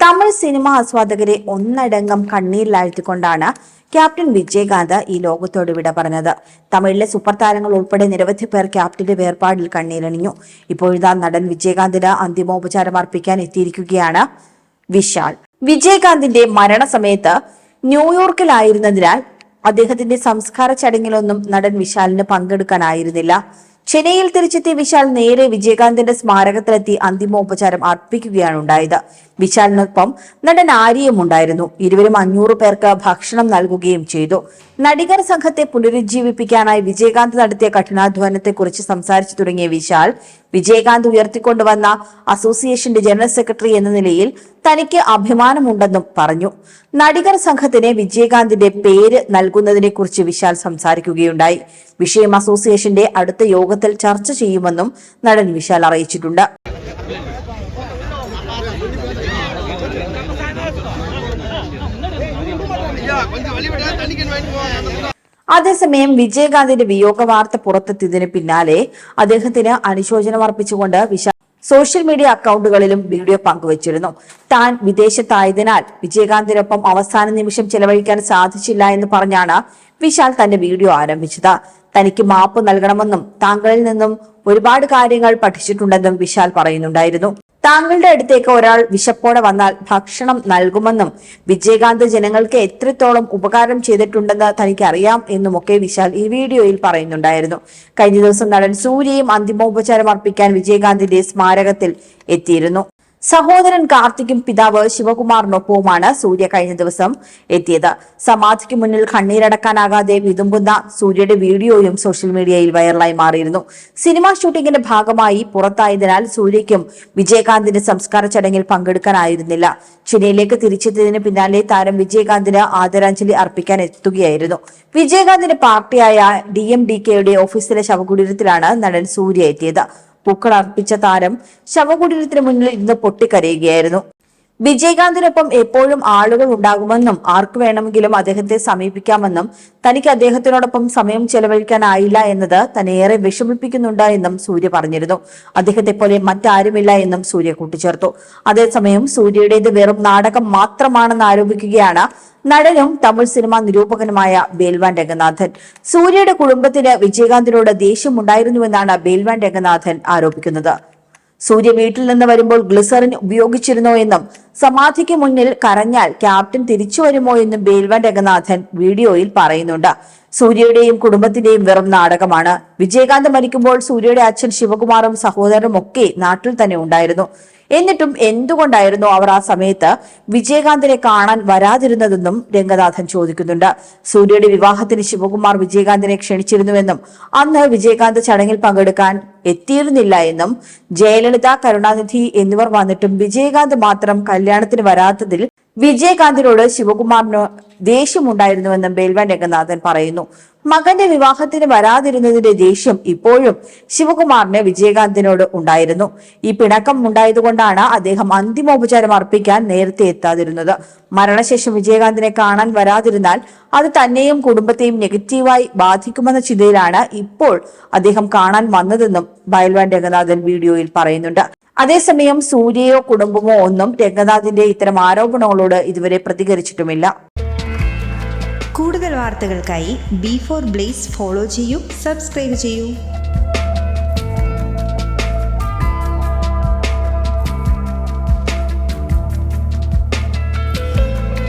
Tamil cinema ആസ്വാദകരെ ഒന്നടങ്കം കണ്ണീരിലാഴ്ത്തിക്കൊണ്ടാണ് captain Vijayakanth ഈ ലോകത്തോട് വിട പറഞ്ഞത്. തമിഴിലെ സൂപ്പർ താരങ്ങൾ ഉൾപ്പെടെ നിരവധി പേർ ക്യാപ്റ്റന്റെ വേർപാടിൽ കണ്ണീരണിഞ്ഞു. ഇപ്പോഴിതാ നടൻ വിജയകാന്തിന് അന്തിമോപചാരം അർപ്പിക്കാൻ എത്തിയിരിക്കുകയാണ് വിശാൽ. വിജയകാന്തിന്റെ മരണസമയത്ത് ന്യൂയോർക്കിലായിരുന്നതിനാൽ അദ്ദേഹത്തിന്റെ സംസ്കാര ചടങ്ങിലൊന്നും നടൻ വിശാലിന് പങ്കെടുക്കാനായിരുന്നില്ല. ചെന്നൈയിൽ തിരിച്ചെത്തിയ വിശാൽ നേരെ വിജയകാന്തിന്റെ സ്മാരകത്തിലെത്തി അന്തിമോപചാരം അർപ്പിക്കുകയാണ് ഉണ്ടായത്. വിശാലിനൊപ്പം നടൻ ആര്യയും ഉണ്ടായിരുന്നു. ഇരുവരും അഞ്ഞൂറ് പേർക്ക് ഭക്ഷണം നൽകുകയും ചെയ്തു. നടികർ സംഘത്തെ പുനരുജ്ജീവിപ്പിക്കാനായി വിജയകാന്ത് നടത്തിയ കഠിനാധ്വാനത്തെക്കുറിച്ച് സംസാരിച്ചു തുടങ്ങിയ വിശാൽ വിജയകാന്ത് ഉയർത്തിക്കൊണ്ടുവന്ന അസോസിയേഷന്റെ ജനറൽ സെക്രട്ടറി എന്ന നിലയിൽ തനിക്ക് അഭിമാനമുണ്ടെന്നും പറഞ്ഞു. നടികർ സംഘത്തിന് വിജയകാന്തിന്റെ പേര് നൽകുന്നതിനെ കുറിച്ച് വിശാൽ സംസാരിക്കുകയുണ്ടായി. വിഷയം അസോസിയേഷന്റെ അടുത്ത യോഗത്തിൽ ചർച്ച ചെയ്യുമെന്നും നടൻ വിശാൽ അറിയിച്ചിട്ടുണ്ട്. അതേസമയം വിജയകാന്തിന്റെ വിയോഗ വാർത്ത പുറത്തെത്തിയതിന് പിന്നാലെ അദ്ദേഹത്തിന് അനുശോചനം അർപ്പിച്ചുകൊണ്ട് വിശാൽ സോഷ്യൽ മീഡിയ അക്കൗണ്ടുകളിലും വീഡിയോ പങ്കുവച്ചിരുന്നു. താൻ വിദേശത്തായതിനാൽ വിജയകാന്തിനൊപ്പം അവസാന നിമിഷം ചെലവഴിക്കാൻ സാധിച്ചില്ല എന്ന് പറഞ്ഞാണ് വിശാൽ തന്റെ വീഡിയോ ആരംഭിച്ചത്. തനിക്ക് മാപ്പ് നൽകണമെന്നും താങ്കളിൽ നിന്നും ഒരുപാട് കാര്യങ്ങൾ പഠിച്ചിട്ടുണ്ടെന്നും വിശാൽ പറയുന്നുണ്ടായിരുന്നു. താങ്കളുടെ അടുത്തേക്ക് ഒരാൾ വിശപ്പോടെ വന്നാൽ ഭക്ഷണം നൽകുമെന്നും വിജയകാന്ത് ജനങ്ങൾക്ക് എത്രത്തോളം ഉപകാരം ചെയ്തിട്ടുണ്ടെന്ന് തനിക്ക് അറിയാം എന്നുമൊക്കെ വിശാൽ ഈ വീഡിയോയിൽ പറയുന്നുണ്ടായിരുന്നു. കഴിഞ്ഞ ദിവസം നടൻ സൂര്യയും അന്തിമോപചാരം അർപ്പിക്കാൻ വിജയകാന്തിന്റെ സ്മാരകത്തിൽ എത്തിയിരുന്നു. സഹോദരൻ കാർത്തിക്കും പിതാവ് ശിവകുമാറിനൊപ്പവുമാണ് സൂര്യ കഴിഞ്ഞ ദിവസം എത്തിയത്. സമാധിക്ക് മുന്നിൽ കണ്ണീരടക്കാനാകാതെ വിതുമ്പുന്ന സൂര്യയുടെ വീഡിയോയും സോഷ്യൽ മീഡിയയിൽ വൈറലായി മാറിയിരുന്നു. സിനിമാ ഷൂട്ടിംഗിന്റെ ഭാഗമായി പുറത്തായതിനാൽ സൂര്യയ്ക്കും വിജയകാന്തിന്റെ സംസ്കാര ചടങ്ങിൽ പങ്കെടുക്കാനായിരുന്നില്ല. ചെന്നൈയിലേക്ക് തിരിച്ചെത്തിയതിന് പിന്നാലെ താരം വിജയകാന്തിന് ആദരാഞ്ജലി അർപ്പിക്കാൻ എത്തുകയായിരുന്നു. വിജയകാന്തിന്റെ പാർട്ടിയായ ഡി എം ഡി കെയുടെ ഓഫീസിലെ ശവകുടീരത്തിലാണ് നടൻ സൂര്യ എത്തിയത്. പൂക്കൾ അർപ്പിച്ച താരം ശവകുടീരത്തിന് മുന്നിൽ ഇന്ന് പൊട്ടിക്കരയുകയായിരുന്നു. വിജയകാന്തിനൊപ്പം എപ്പോഴും ആളുകൾ ഉണ്ടാകുമെന്നും ആർക്ക് വേണമെങ്കിലും അദ്ദേഹത്തെ സമീപിക്കാമെന്നും തനിക്ക് അദ്ദേഹത്തിനോടൊപ്പം സമയം ചെലവഴിക്കാനായില്ല എന്നത് തന്നെ ഏറെ വിഷമിപ്പിക്കുന്നുണ്ട് എന്നും സൂര്യ പറഞ്ഞിരുന്നു. അദ്ദേഹത്തെ പോലെ മറ്റാരുമില്ല എന്നും സൂര്യ കൂട്ടിച്ചേർത്തു. അതേസമയം സൂര്യയുടേത് വെറും നാടകം മാത്രമാണെന്ന് ആരോപിക്കുകയാണ് നടനും തമിഴ് സിനിമാ നിരൂപകനുമായ ബേൽവാൻ രംഗനാഥൻ സൂര്യയുടെ കുടുംബത്തിന് വിജയകാന്തിനോട് ദേഷ്യമുണ്ടായിരുന്നുവെന്നാണ് ബേൽവാൻ രംഗനാഥൻ ആരോപിക്കുന്നത്. സൂര്യ വീട്ടിൽ നിന്ന് വരുമ്പോൾ ഗ്ലിസറിൻ ഉപയോഗിച്ചിരുന്നോ എന്നും സമാധിക്ക് മുന്നിൽ കരഞ്ഞാൽ ക്യാപ്റ്റൻ തിരിച്ചു വരുമോ എന്ന് ബേൽവൻ രംഗനാഥൻ വീഡിയോയിൽ പറയുന്നുണ്ട്. സൂര്യയുടെയും കുടുംബത്തിന്റെയും വെറും നാടകമാണ്. വിജയകാന്ത് മരിക്കുമ്പോൾ സൂര്യയുടെ അച്ഛൻ ശിവകുമാറും സഹോദരനും ഒക്കെ നാട്ടിൽ തന്നെ ഉണ്ടായിരുന്നു. എന്നിട്ടും എന്തുകൊണ്ടായിരുന്നു അവർ ആ സമയത്ത് വിജയകാന്തിനെ കാണാൻ വരാതിരുന്നതെന്നും രംഗനാഥൻ ചോദിക്കുന്നുണ്ട്. സൂര്യയുടെ വിവാഹത്തിന് ശിവകുമാർ വിജയകാന്തിനെ ക്ഷണിച്ചിരുന്നുവെന്നും അന്ന് വിജയകാന്ത് ചടങ്ങിൽ പങ്കെടുക്കാൻ എത്തിയിരുന്നില്ല എന്നും ജയലളിത കരുണാനിധി എന്നിവർ വന്നിട്ടും വിജയകാന്ത് മാത്രം കല്യാണത്തിന് വരാത്തതിൽ വിജയകാന്തിനോട് ശിവകുമാറിന് ദേഷ്യമുണ്ടായിരുന്നുവെന്നും ബേൽവാൻ രംഗനാഥൻ പറയുന്നു. മകന്റെ വിവാഹത്തിന് വരാതിരുന്നതിന്റെ ദേഷ്യം ഇപ്പോഴും ശിവകുമാറിന് വിജയകാന്തിനോട് ഉണ്ടായിരുന്നു. ഈ പിണക്കം ഉണ്ടായതുകൊണ്ടാണ് അദ്ദേഹം അന്തിമോപചാരം അർപ്പിക്കാൻ നേരത്തെ എത്താതിരുന്നത്. മരണശേഷം വിജയകാന്തിനെ കാണാൻ വരാതിരുന്നാൽ അത് തന്നെയും കുടുംബത്തെയും നെഗറ്റീവായി ബാധിക്കുമെന്ന ചിന്തയിലാണ് ഇപ്പോൾ അദ്ദേഹം കാണാൻ വന്നതെന്നും ബയൽവാൻ രംഗനാഥൻ വീഡിയോയിൽ പറയുന്നുണ്ട്. അതേസമയം സൂര്യയോ കുടുംബമോ ഒന്നും രംഗനാഥിന്റെ ഇത്തരം ആരോപണങ്ങളോട് ഇതുവരെ പ്രതികരിച്ചിട്ടുമില്ല. കൂടുതൽ വാർത്തകൾക്കായി ബി ഫോർ ബ്ലേസ് ഫോളോ ചെയ്യൂ സബ്സ്ക്രൈബ് ചെയ്യൂ.